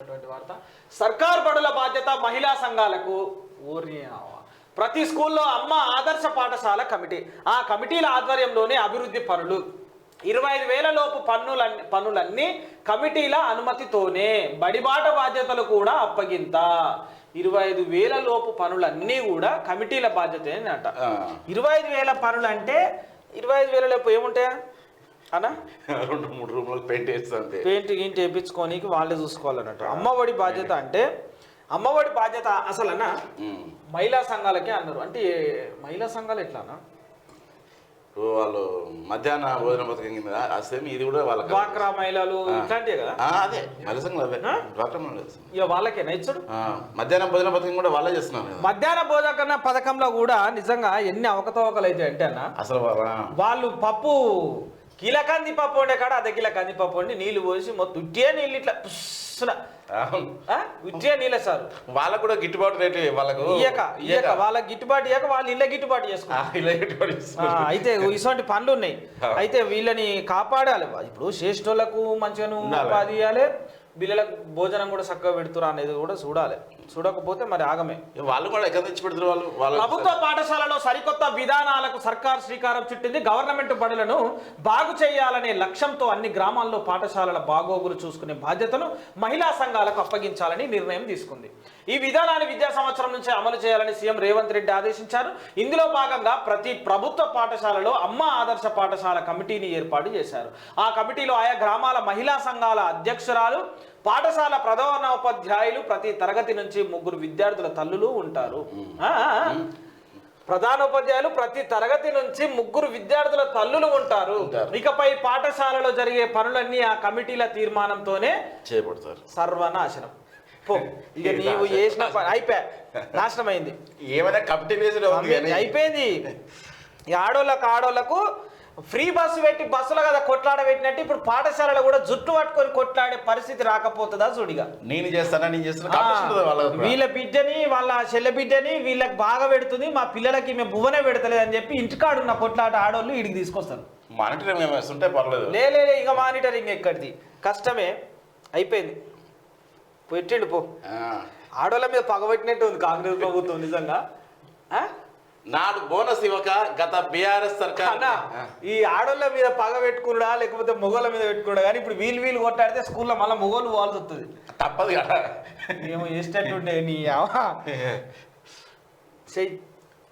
వార్త. సర్కార్ బడుల బాధ్యత మహిళా సంఘాలకు ఊరి ప్రతి స్కూల్లో అమ్మ ఆదర్శ పాఠశాల కమిటీ. ఆ కమిటీల ఆధ్వర్యంలోనే అభివృద్ధి పనులు. ఇరవై ఐదు వేల లోపు పన్నులన్నీ పనులన్నీ కమిటీల అనుమతితోనే బడిబాట బాధ్యతలు కూడా అప్పగింత. ఇరవై ఐదు వేల లోపు పనులన్నీ కూడా కమిటీల బాధ్యతేనట ఆ. ఇరవై ఐదు వేల పనులు అంటే ఇరవై ఐదు వేల లోపు ఏముంటాయా? అన్నా రెండు మూడు రూములకు పెయింట్ వేస్తుంది పెయింట్ గింటి వేయించుకోనికి వాళ్ళే చూసుకోవాలన్నట్టు. అమ్మఒడి బాధ్యత అంటే అమ్మఒడి బాధ్యత అసలు అన్న. మహిళా సంఘాలకే అన్నారు. అంటే మహిళా సంఘాలు ఎట్లా అన్న? ఇప్పుడు వాళ్ళు మధ్యాహ్న భోజన పథకం కింద సేమ్ ఇది కూడా వాళ్ళకి డ్వాక్రా మహిళలు. ఇట్లాంటివే కదా? అదే. మహిళ సంఘం అవే. ఆ? డ్వాక్రా. ఇక వాళ్ళకేనా ఇచ్చుడు? మధ్యాహ్న భోజన పథకం కూడా వాళ్ళే చేస్తున్నారు మధ్యాహ్న భోజన పథకంలో కూడా నిజంగా ఎన్ని అవకతవకలు అయితే అంటే అన్న అసలు వాళ్ళ- వాళ్ళు పప్పు కిల కంది పప్పు ఉండే కాడ అర్ధ కిల కంది పప్పు వండి నీళ్ళు పోసి మొత్తం ఉట్టియే నీళ్ళు ఇట్లా పుస్సున? ఉట్టియే నీళ్ళే సార్. వాళ్ళకు కూడా గిట్టుబాటు రేటు వాళ్ళకు ఇయ్యక ఇయ్యక. వాళ్ళ గిట్టుబాటు ఇయ్యక వాళ్ళు ఇళ్ళ గిట్టుబాటు చేసుకుంటారు. అయితే ఇటువంటి పనులు ఉన్నాయి అయితే వీళ్ళని కాపాడాలి. ఇప్పుడు శ్రేష్ఠులకు మంచిగా. ఉపాధి ఇవ్వాలి వీళ్ళకి భోజనం కూడా చక్కగా పెడుతురా అనేది కూడా చూడాలి. చూడకపోతే మరి ఆగమే. వాళ్ళు కూడా ఎక్కడ పెడతారు వాళ్ళు? వాళ్ళు ప్రభుత్వ పాఠశాలలో సరికొత్త విధానాలకు సర్కార్ శ్రీకారం చుట్టింది. గవర్నమెంట్ బడులను బాగు చేయాలనే లక్ష్యంతో అన్ని గ్రామాల్లో పాఠశాలల బాగోగులు చూసుకునే బాధ్యతను మహిళా సంఘాలకు అప్పగించాలని నిర్ణయం తీసుకుంది. ఈ విధానాన్ని విద్యా సంవత్సరం నుంచి అమలు చేయాలని సీఎం రేవంత్ రెడ్డి ఆదేశించారు. ఇందులో భాగంగా ప్రతి ప్రభుత్వ పాఠశాలలో అమ్మ ఆదర్శ పాఠశాల కమిటీని ఏర్పాటు చేశారు. ఆ కమిటీలో ఆయా గ్రామాల మహిళా సంఘాల అధ్యక్షురాలు పాఠశాల ప్రధానోపాధ్యాయులు ప్రతి తరగతి నుంచి ముగ్గురు విద్యార్థుల తల్లులు ఉంటారు. ప్రధానోపాధ్యాయులు ప్రతి తరగతి నుంచి ముగ్గురు విద్యార్థుల తల్లులు ఉంటారు. ఇకపై పాఠశాలలో జరిగే పనులన్నీ ఆ కమిటీల తీర్మానంతోనే చేయబడతారు సర్వనాశనం. ఇక నీవు చేసిన అయిపోయా నాశనం అయింది ఏమైనా కమిటీ అయిపోయింది. ఆడోళ్ళకు ఆడోళ్ళకు ఫ్రీ బస్సు పెట్టి బస్సులో కదా కొట్లాడ పెట్టినట్టు ఇప్పుడు పాఠశాలలో కూడా జుట్టు పట్టుకొని కొట్లాడే పరిస్థితి రాకపోతుందా చూడిగా నేను చేస్తానా నేను ఉంటుంది వాళ్ళ వీళ్ళ బిడ్డని వాళ్ళ చెల్లె బిడ్డని వీళ్ళకి బాగా పెడుతుంది మా పిల్లలకి మేము బువ్వనే పెడతలేదు అని చెప్పి ఇంటికాడున్న కొట్లాట ఆడోళ్ళు ఇడికి తీసుకొస్తారు. మానిటరింగ్ ఏమైనా వేస్తుంటే పర్లేదు. లే లే, లే, ఇక మానిటరింగ్ ఎక్కడిది? కష్టమే అయిపోయింది. పెట్టిండు పో. ఆ. ఆడోళ్ళ మీద పగబట్టినట్టు ఉంది కాంగ్రెస్ ప్రభుత్వం నిజంగా? నాడు బోనస్ ఇవ్వక గత బీఆర్ఎస్ సర్కార్ ఈ ఆడోళ్ళ మీద పగ పెట్టుకున్నాడా లేకపోతే మొగోళ్ళ మీద పెట్టుకున్నాడా? కానీ ఇప్పుడు వీలు వీలు కొట్టాడితే స్కూల్లో మళ్ళీ మొగోళ్ళు పోవాల్సి వస్తుంది. తప్పదు కదా. ఏమో చేసేటట్టుండే నీ. చెయ్యి